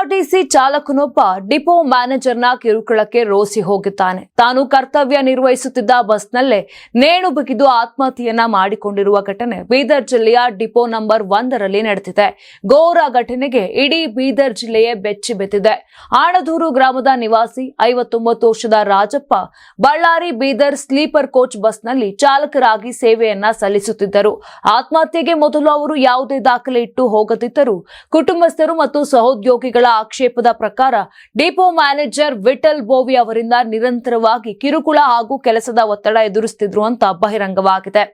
ಬಿಆರ್ಟಿಸಿ ಚಾಲಕನೊಬ್ಬ depot ಮ್ಯಾನೇಜರ್ನ ಕಿರುಕುಳಕ್ಕೆ ರೋಸಿ ಹೋಗುತ್ತಾನೆ ತಾನು ಕರ್ತವ್ಯ ನಿರ್ವಹಿಸುತ್ತಿದ್ದ ಬಸ್ನಲ್ಲೇ ನೇಣು ಬಿಗಿದು ಆತ್ಮಹತ್ಯೆಯನ್ನ ಮಾಡಿಕೊಂಡಿರುವ ಘಟನೆ ಬೀದರ್ ಜಿಲ್ಲೆಯ ಡಿಪೋ ನಂಬರ್ ಒಂದರಲ್ಲಿ ನಡೆದಿದೆ. ಘೋರ ಘಟನೆಗೆ ಇಡೀ ಬೀದರ್ ಜಿಲ್ಲೆಯೇ ಬೆಚ್ಚಿ ಬೆತ್ತಿದೆ. ಆಣದೂರು ಗ್ರಾಮದ ನಿವಾಸಿ ಐವತ್ತೊಂಬತ್ತು ವರ್ಷದ ರಾಜಪ್ಪ ಬಳ್ಳಾರಿ ಬೀದರ್ ಸ್ಲೀಪರ್ ಕೋಚ್ ಬಸ್ನಲ್ಲಿ ಚಾಲಕರಾಗಿ ಸೇವೆಯನ್ನ ಸಲ್ಲಿಸುತ್ತಿದ್ದರು. ಆತ್ಮಹತ್ಯೆಗೆ ಮೊದಲು ಅವರು ಯಾವುದೇ ದಾಖಲೆ ಇಟ್ಟು ಹೋಗದಿದ್ದರೂ ಕುಟುಂಬಸ್ಥರು ಮತ್ತು ಸಹೋದ್ಯೋಗಿಗಳ ಆಕ್ಷೇಪದ ಪ್ರಕಾರ ಡಿಪೋ ಮ್ಯಾನೇಜರ್ ವಿಠಲ್ ಬೋವಿ ಅವರಿಂದ ನಿರಂತರವಾಗಿ ಕಿರುಕುಳ ಹಾಗೂ ಕೆಲಸದ ಒತ್ತಡ ಎದುರಿಸುತ್ತಿದ್ರು ಅಂತ ಬಹಿರಂಗವಾಗಿದೆ.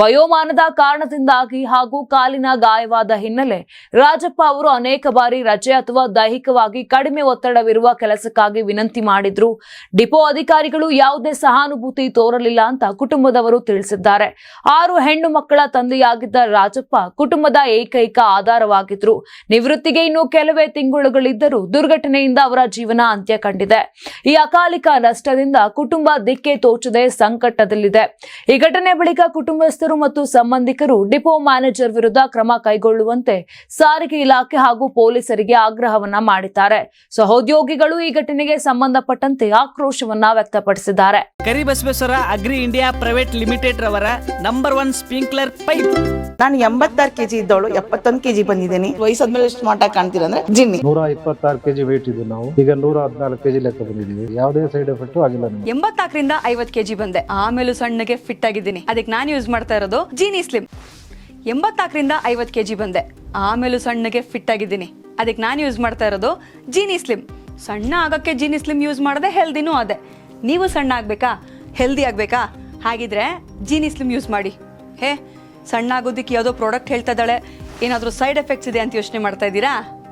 ವಯೋಮಾನದ ಕಾರಣದಿಂದಾಗಿ ಹಾಗೂ ಕಾಲಿನ ಗಾಯವಾದ ಹಿನ್ನೆಲೆ ರಾಜಪ್ಪ ಅವರು ಅನೇಕ ಬಾರಿ ರಜೆ ಅಥವಾ ದೈಹಿಕವಾಗಿ ಕಡಿಮೆ ಒತ್ತಡವಿರುವ ಕೆಲಸಕ್ಕಾಗಿ ವಿನಂತಿ ಮಾಡಿದ್ರು. ಡಿಪೋ ಅಧಿಕಾರಿಗಳು ಯಾವುದೇ ಸಹಾನುಭೂತಿ ತೋರಲಿಲ್ಲ ಅಂತ ಕುಟುಂಬದವರು ತಿಳಿಸಿದ್ದಾರೆ. ಆರು ಹೆಣ್ಣು ಮಕ್ಕಳ ತಂದೆಯಾಗಿದ್ದ ರಾಜಪ್ಪ ಕುಟುಂಬದ ಏಕೈಕ ಆಧಾರವಾಗಿದ್ರು. ನಿವೃತ್ತಿಗೆ ಇನ್ನು ಕೆಲವೇ ತಿಂಗಳುಗಳಿದ್ದರೂ ದುರ್ಘಟನೆಯಿಂದ ಅವರ ಜೀವನ ಅಂತ್ಯ ಕಂಡಿದೆ ಈ ಅಕಾಲಿಕ ನಷ್ಟದಿಂದ ಕುಟುಂಬ ದಿಕ್ಕೆ ತೋಚದೆ ಸಂಕಟದಲ್ಲಿದೆ. ಈ ಘಟನೆ ಬಳಿಕ ಕುಟುಂಬಸ್ಥರು ಮತ್ತು ಸಂಬಂಧಿಕರು ಡಿಪೋ ಮ್ಯಾನೇಜರ್ ವಿರುದ್ಧ ಕ್ರಮ ಕೈಗೊಳ್ಳುವಂತೆ ಸಾರಿಗೆ ಇಲಾಖೆ ಹಾಗೂ ಪೊಲೀಸರಿಗೆ ಆಗ್ರಹವನ್ನ ಮಾಡಿದ್ದಾರೆ. ಸಹೋದ್ಯೋಗಿಗಳು ಈ ಘಟನೆಗೆ ಸಂಬಂಧಪಟ್ಟಂತೆ ಆಕ್ರೋಶವನ್ನ ವ್ಯಕ್ತಪಡಿಸಿದ್ದಾರೆ. Karibasaveshwara agri India private limited ರವರ ನಂಬರ್ ಒನ್ ಸ್ಪ್ರಿಂಕ್ಲರ್ ಪೈಪ್. ನಾನು ಎಂಬತ್ತಾರು ಕೆಜಿ ಇದ್ದವಳು ಎಪ್ಪತ್ತೊಂದು ಕೆಜಿ ಬಂದಿದ್ದೀನಿ. ವಯಸ್ಸಾದ್ಮೇಲೆ ಸ್ಮಾರ್ಟ್ ಆಗಿ ಕಾಣ್ತೀರಾ ಅಂದ್ರೆ ಜಿನ್ನಿ. ನೂರ ಇಪ್ಪತ್ತಾರು ಕೆಜಿ ವೆಯ್ಟ್ ಇದ್ದು ನಾವು. ಈಗ ನೂರ ಹದಿನಾಲ್ಕು ಕೆಜಿ ಲೆಕ್ಕ ಬಂದಿದ್ದೀವಿ. ಯಾವುದೇ ಸೈಡ್ ಎಫೆಕ್ಟ್ ಆಗಿಲ್ಲ ಎಂಬತ್ತಾಕರಿಂದ ಎಂಬತ್ನಾಲ್ಕರಿಂದ ಐವತ್ ಕೆಜಿ ಬಂದೆ. ಆಮೇಲೂ ಸಣ್ಣಗೆ ಫಿಟ್ ಆಗಿದ್ದೀನಿ. ಅದಕ್ಕೆ ನಾನು ಯೂಸ್ ಮಾಡ್ತಾ ಇರೋದು ಜೀನಿ ಸ್ಲಿಮ್ ಎಂಬತ್ನಾಲ್ಕರಿಂದ ಐವತ್ತು ಕೆಜಿ ಬಂದೆ. ಆಮೇಲೂ ಸಣ್ಣಗೆ ಫಿಟ್ ಆಗಿದ್ದೀನಿ. ಅದಕ್ಕೆ ನಾನು ಯೂಸ್ ಮಾಡ್ತಾ ಇರೋದು ಜೀನಿ ಸ್ಲಿಮ್ ಸಣ್ಣ ಆಗೋಕ್ಕೆ ಜೀನಿ ಸ್ಲಿಮ್ ಯೂಸ್ ಮಾಡದೆ ಹೆಲ್ದಿನೂ ಅದೇ. ನೀವು ಸಣ್ಣ ಆಗಬೇಕಾ? ಹೆಲ್ದಿ ಆಗಬೇಕಾ? ಹಾಗಿದ್ರೆ ಜೀನಿ ಸ್ಲಿಮ್ ಯೂಸ್ ಮಾಡಿ. ಹೇ, ಸಣ್ಣ ಆಗೋದಕ್ಕೆ ಯಾವುದೋ ಪ್ರಾಡಕ್ಟ್ ಹೇಳ್ತಾ ಇದ್ದಾಳೆ. ಏನಾದರೂ ಸೈಡ್ ಎಫೆಕ್ಟ್ಸ್ ಇದೆ ಅಂತ ಯೋಚನೆ ಮಾಡ್ತಾ ಇದ್ದೀರಾ?